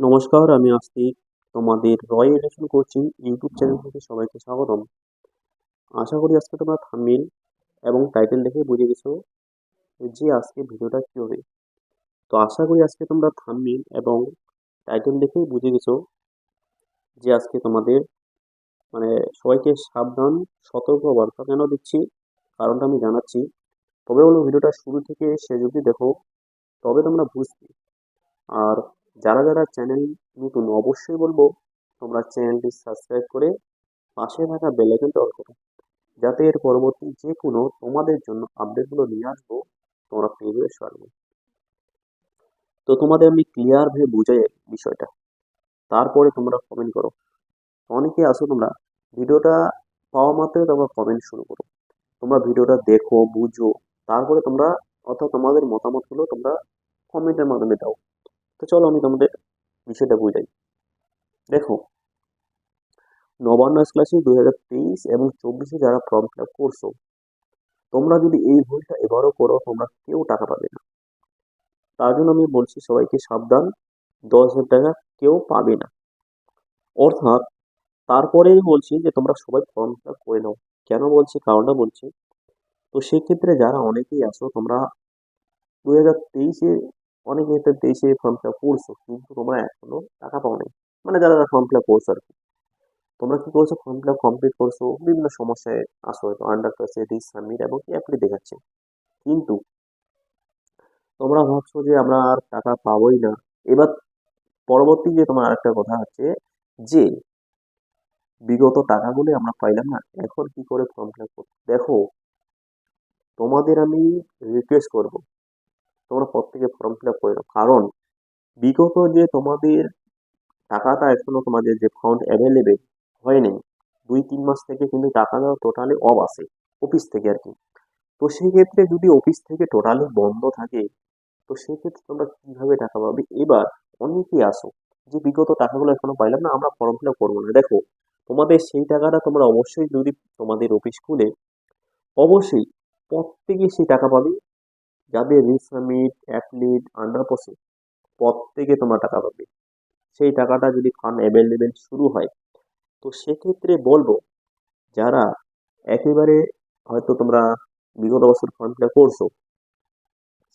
নমস্কার, আমি আস্তিক তোমাদের Roy education coaching YouTube channel থেকে সবাইকে স্বাগতম। আশা করি আজকে তোমরা থাম্বনেল এবং টাইটেল দেখে বুঝে গেছো যে আজকে ভিডিওটা কী হবে। তো আশা করি আজকে তোমরা থাম্বনেল এবং টাইটেল দেখেই বুঝে গেছো যে আজকে তোমাদের মানে সবাইকে সাবধান, সতর্ক বার্তা কেন দিচ্ছি, কারণটা আমি জানাচ্ছি। তবে হলো ভিডিওটা শুরু থেকে শেষ অবধি দেখো, তবে তোমরা বুঝবে। আর যারা যারা চ্যানেল নতুন, অবশ্যই বলব তোমরা চ্যানেলটি সাবস্ক্রাইব করে পাশে থাকা বেল আইকনটা অন করো। যাতে এর পরবর্তী যে কোনো তোমাদের জন্য আপডেটগুলো নিয়ে আসব, তোমরা পেয়ে যাবে সর্বে তো তোমাদের আমি ক্লিয়ার ভাবে বুঝাই বিষয়টা। তারপরে তোমরা কমেন্ট করো। অনেকে আসো তোমরা, ভিডিওটা পাওয়া মাত্রই তোমরা কমেন্ট শুরু করো। তোমরা ভিডিওটা দেখো, বুঝো, তারপরে তোমরা অর্থাৎ তোমাদের মতামতগুলো তোমরা কমেন্টের মাধ্যমে দাও। তো চলো আমি তোমাদের বিষয়টা বুঝাই। দেখো, নবান্ন ক্লাসে দু হাজার তেইশ এবং চব্বিশে যারা ফর্ম ফিল আপ করছ, তোমরা যদি এই ভুলটা এবারও করো, তোমরা কেউ টাকা পাবে না। তার জন্য আমি বলছি সবাইকে সাবধান, দশ হাজার টাকা কেউ পাবে না। অর্থাৎ, তারপরেই বলছি যে তোমরা সবাই ফর্ম ফিল আপ করে নাও। কেন বলছি? কারণটা বলছি, তো সেক্ষেত্রে যারা অনেকেই আসো তোমরা দু হাজার তেইশে অনেক ক্ষেত্রে তেইশে ফর্ম ফিল আপ করছ, কিন্তু তোমরা এখনও টাকা পাও নাই মানে যারা যারা ফর্ম ফিল আপ করছ আর কি তোমরা কি করছ? ফর্ম ফিল আপ কমপ্লিট করছ, বিভিন্ন সমস্যায় আসো হয়তো আন্ডার করছে রিস সাবমিট এবং অ্যাপ্লি দেখাচ্ছে। কিন্তু তোমরা ভাবছ যে আমরা আর টাকা পাবোই না। এবার পরবর্তী যে তোমার আরেকটা কথা আছে যে, বিগত টাকাগুলো আমরা পাইলাম না, এখন কি করে ফর্ম ফিল আপ করব? দেখো, তোমাদের আমি রিকোয়েস্ট করব। তোমরা প্রত্যেকে ফর্ম ফিল আপ করে নাও। কারণ, বিগত যে তোমাদের টাকাটা এখনও তোমাদের যে ফান্ড অ্যাভেলেবেল হয়নি, দুই, তিন মাস থেকে কিন্তু টাকা দেওয়া টোটালি অফ আসে অফিস থেকে আর কি। তো সেই ক্ষেত্রে যদি অফিস থেকে টোটালি বন্ধ থাকে, তো সেক্ষেত্রে তোমরা কীভাবে টাকা পাবে? এবার অনেকেই আসো, যে বিগত টাকাগুলো এখনও পাইলাম না, আমরা ফর্ম ফিল আপ করব না। দেখো, তোমাদের সেই টাকাটা তোমরা অবশ্যই যদি তোমাদের অফিস খুলে, অবশ্যই প্রত্যেকে সেই টাকা পাবে। যাদের রিসামিট অ্যাপলিট আন্ডার প্রসেস প্রত্যেকে তোমরা টাকা পাবে। সেই টাকাটা যদি ফান্ড অ্যাভেলেবেল শুরু হয়, তো সেক্ষেত্রে বলব, যারা একেবারে হয়তো তোমরা বিগত বছর ফর্ম ফিল করছ,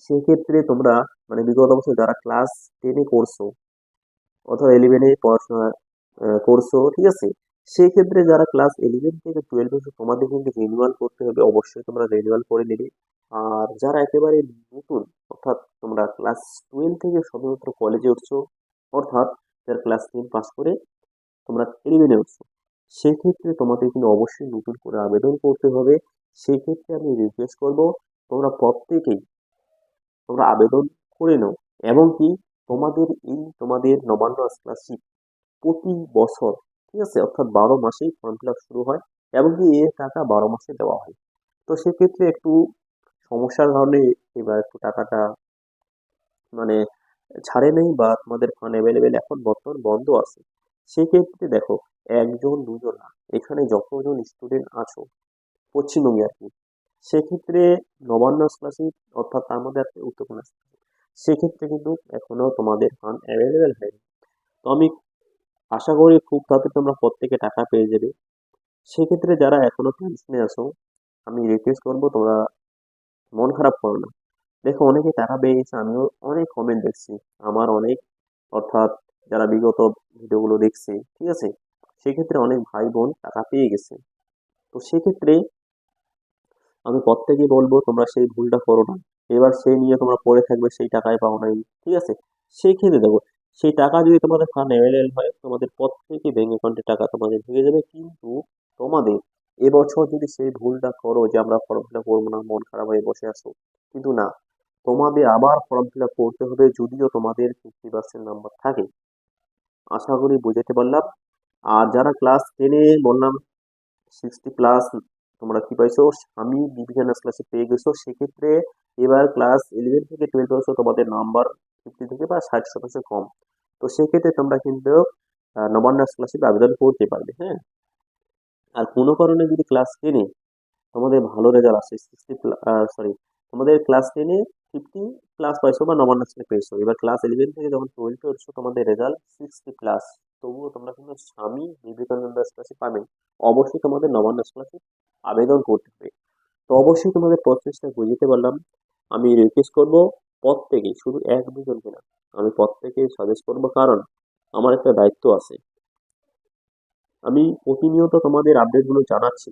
সেক্ষেত্রে তোমরা মানে বিগত বছর যারা ক্লাস টেনে করছ অথবা ইলেভেনে পড়াশোনা করছ, ঠিক আছে? সেক্ষেত্রে যারা ক্লাস ইলেভেন থেকে টুয়েলভ হচ্ছে তোমাদের কিন্তু রিনিউয়াল করতে হবে, অবশ্যই তোমরা রিনিউয়াল করে নেবে। আর যারা একেবারে নতুন, অর্থাৎ তোমরা ক্লাস টুয়েলভ থেকে সবেমাত্র কলেজে উঠছো, অর্থাৎ যারা ক্লাস টেন পাস করে তোমরা ইলেভেনে উঠছো, সেক্ষেত্রে তোমাদের কিন্তু অবশ্যই নতুন করে আবেদন করতে হবে। সেক্ষেত্রে আমি রিকোয়েস্ট করব, তোমরা প্রত্যেকেই তোমরা আবেদন করে নাও। এবং কি, তোমাদের এই তোমাদের নবান্ন স্কলারশিপ প্রতি বছর ঠিক আছে, অর্থাৎ বারো মাসেই ফর্ম ফিল শুরু হয় এবং কি এর টাকা বারো মাসে দেওয়া হয়। তো সেক্ষেত্রে একটু সমস্যার কারণে এবার একটু টাকাটা মানে ছাড়ে নেই বা তোমাদের ফান্ড অ্যাভেলেবেল এখন বর্তমান বন্ধ আছে। সেক্ষেত্রে দেখো, একজন, দুজন না এখানে যতজন স্টুডেন্ট আছো, পশ্চিমবঙ্গে আর কি, সেক্ষেত্রে নবান্ন স্কলারশিপ অর্থাৎ তার মধ্যে আছে উত্তরকন্যা সেক্ষেত্রে কিন্তু এখনও তোমাদের ফান্ড অ্যাভেলেবেল হয়নি। তো আমি আশা করি খুব তাড়াতাড়ি তোমরা প্রত্যেকে টাকা পেয়ে যাবে। সেক্ষেত্রে যারা এখনও টেনশনে আসো আমি রিকোয়েস্ট করব তোমরা মন খারাপ করো না। দেখো, অনেকে টাকা পেয়ে গেছে, আমিও অনেক কমেন্ট দেখছি। আমার অনেক, অর্থাৎ যারা বিগত ভিডিওগুলো দেখছে, ঠিক আছে? সেক্ষেত্রে অনেক ভাই বোন টাকা পেয়ে গেছে। তো সেক্ষেত্রে আমি প্রত্যেকেই বলব, তোমরা সেই ভুলটা করো না। এবার সেই নিয়ে তোমরা পড়ে থাকবে, সেই টাকায় পাও নাই, ঠিক আছে? সেই ক্ষেত্রে দেখো সেই টাকা যদি তোমাদের ফান্ড অ্যাভেলেবল হয়, তোমাদের প্রত্যেকে ব্যাঙ্ক অ্যাকাউন্টে টাকা তোমাদের ঢুকে যাবে। কিন্তু তোমাদের এবছর যদি সেই ভুলটা করো যে আমরা ফর্ম ফিল আপ করব না, মন খারাপ হয়ে বসে আসো কিন্তু না, তোমাদের আবার ফর্ম ফিল করতে হবে যদিও তোমাদের ফিফটি পার্সেন্ট নাম্বার থাকে। আশা করি বুঝাতে পারলাম। আর যারা ক্লাস টেনে বললাম সিক্সটি প্লাস তোমরা কি পাইছো? আমি ডিভিশন ক্লাসে পেয়ে গেছো। সেক্ষেত্রে এবার ক্লাস ইলেভেন থেকে টুয়েলভ পাইছো তোমাদের নাম্বার ফিফটি থেকে বা ষাট শতাংশ কম। তো সেক্ষেত্রে তোমরা কিন্তু নবান্ন স্কলারশিপে আবেদন করতে পারবে হ্যাঁ? আর কোনো কারণে যদি ক্লাস টেনে তোমাদের ভালো রেজাল্ট আসে সিক্সটি সরি তোমাদের ক্লাস টেনে ফিফটি প্লাস পাইছো বা নবান্ন শ্রেণি পেয়েছ, এবার ক্লাস ইলেভেন থেকে যখন টুয়েলভে উঠছো, তোমাদের রেজাল্ট সিক্সটি প্লাস তবুও তোমরা কিন্তু স্বামী বিবেকানন্দ স্কলারশিপ পাবে। অবশ্যই তোমাদের নবান্ন স্কলারশিপ আবেদন করতে হবে। তো অবশ্যই তোমাদের প্রচেষ্টা বুঝতে পারলাম। আমি রিকোয়েস্ট করব প্রত্যেকেই শুধু এক দুজনকে না আমি প্রত্যেকেই সাজেস্ট করব কারণ আমার একটা দায়িত্ব আছে। আমি প্রতিনিয়ত তোমাদের আপডেটগুলো জানাচ্ছি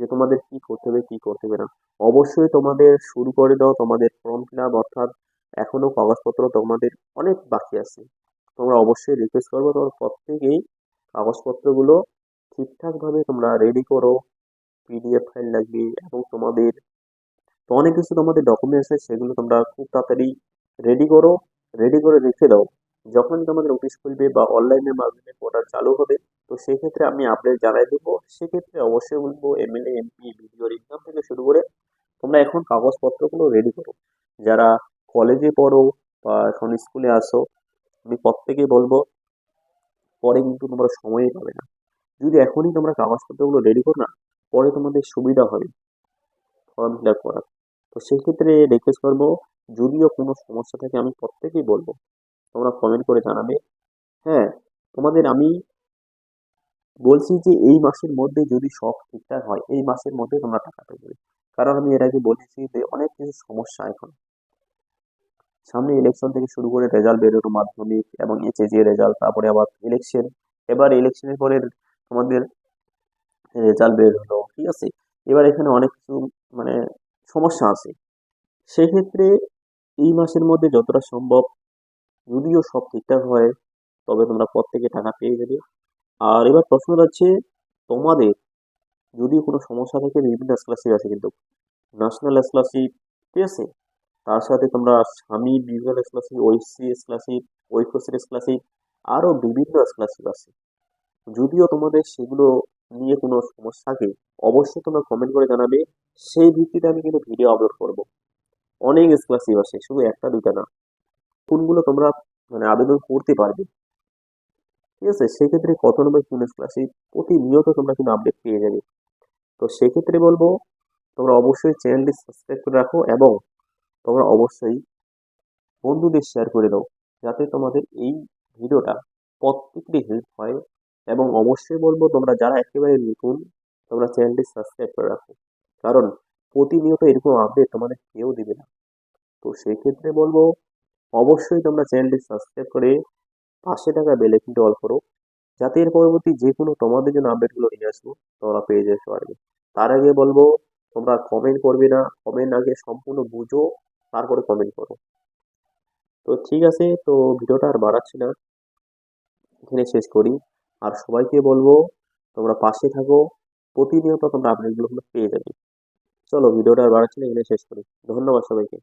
যে তোমাদের কি করতে হবে, কি করতে হবে না। অবশ্যই তোমাদের শুরু করে দাও, তোমাদের ফর্ম ফিল আপ অর্থাৎ এখনও কাগজপত্র তোমাদের অনেক বাকি আছে। তোমরা অবশ্যই রিকোয়েস্ট করব, তোমার তোমরা প্রত্যেকেই কাগজপত্রগুলো ঠিকঠাকভাবে তোমরা রেডি করো। পিডিএফ ফাইল লাগবে এবং তোমাদের তো অনেক কিছু তোমাদের ডকুমেন্টস আছে, সেগুলো তোমরা খুব তাড়াতাড়ি রেডি করো রেডি করে রেখে দাও। যখনই তোমাদের অফিস খুলবে বা অনলাইনের মাধ্যমে পোর্টাল চালু হবে, তো সেক্ষেত্রে আমি আপডেট জানাই দেবো। সেক্ষেত্রে অবশ্যই বলব এমএলএ এমপি ভিডিওর এক্সাম থেকে শুরু করে তোমরা এখন কাগজপত্রগুলো রেডি করো। যারা কলেজে পড়ো বা এখন স্কুলে আসো, আমি প্রত্যেকেই বলব, পরে কিন্তু তোমরা সময়ই পাবে না। যদি এখনই তোমরা কাগজপত্রগুলো রেডি করো না, পরে তোমাদের সুবিধা হবে। ফর্ম ফিল আপ করার। তো সেক্ষেত্রে রিকোয়েস্ট করব, যদিও কোনো সমস্যা থাকে, আমি প্রত্যেকেই বলব। তোমরা কমেন্ট করে জানাবে। হ্যাঁ তোমাদের আমি বলছি যে এই মাসের মধ্যে যদি সব ঠিকঠাক হয়, এই মাসের মধ্যে তোমরা টাকা পেয়ে যাবে। কারণ আমি এর আগে বলেছি যে অনেক কিছু সমস্যা এখন। সামনে ইলেকশন থেকে শুরু করে রেজাল্ট বেরোনো মাধ্যমিক এবং এইচএসি রেজাল্ট তারপরে আবার ইলেকশন এবার ইলেকশনের পরে তোমাদের রেজাল্ট বের হলো ঠিক আছে? এবার এখানে অনেক কিছু মানে সমস্যা আছে। সেক্ষেত্রে এই মাসের মধ্যে যতটা সম্ভব যদিও সব ঠিকঠাক হয়, তবে তোমরা প্রত্যেকে টাকা পেয়ে যাবে। আর এবার প্রশ্ন হচ্ছে তোমাদের যদি কোনো সমস্যা থাকে, বিভিন্ন স্কলারশিপ আছে কিন্তু, ন্যাশনাল স্কলারশিপ ঠিক আছে? তার সাথে তোমরা Swami Vivekananda scholarship Oasis scholarship Aikyashree scholarship আরও বিভিন্ন স্কলারশিপ আছে। যদিও তোমাদের সেগুলো নিয়ে কোনো সমস্যা থাকে, অবশ্যই তোমরা কমেন্ট করে জানাবে। সেই ভিত্তিতে আমি কিন্তু ভিডিও আপলোড করব। অনেক স্কলারশিপ আছে, শুধু একটা দুটা না। কোনগুলো তোমরা মানে আবেদন করতে পারবে? ঠিক আছে? সেক্ষেত্রে কত নম্বর কোন স্কলারশিপ প্রতিনিয়ত তোমরা কিন্তু আপডেট পেয়ে যাবে। তো সেক্ষেত্রে বলব, তোমরা অবশ্যই চ্যানেলটি সাবস্ক্রাইব করে রাখো এবং তোমরা অবশ্যই বন্ধুদের শেয়ার করে দাও, যাতে তোমাদের এই ভিডিওটা প্রত্যেকটি হেল্প হয়। এবং অবশ্যই বলব, তোমরা যারা একেবারে নতুন, তোমরা চ্যানেলটি সাবস্ক্রাইব করে রাখো। কারণ প্রতিনিয়ত এরকম আপডেট তোমাদের কেউ দিবে না। তো সেক্ষেত্রে বলব, অবশ্যই তোমরা চ্যানেলটি সাবস্ক্রাইব করে পাশে থাকা বেল আইকনটি অল করো, যাতে এর পরবর্তী যে কোনো তোমাদের জন্য আপডেটগুলো নিয়ে আসব, তোমরা পেয়ে যেতে পারবে। তার আগে বলব, তোমরা কমেন্ট করবে না কমেন্ট আগে সম্পূর্ণ বুঝো, তারপরে কমেন্ট করো। তো ঠিক আছে, তো ভিডিওটা আর বাড়াচ্ছি না। এখানে শেষ করি। আর সবাইকে বলব, তোমরা পাশে থাকো, প্রতিনিয়ত তোমরা আপডেটগুলো পেয়ে যাবে। চলো ভিডিওটা আর বাড়াচ্ছি না এখানে শেষ করি। ধন্যবাদ সবাইকে।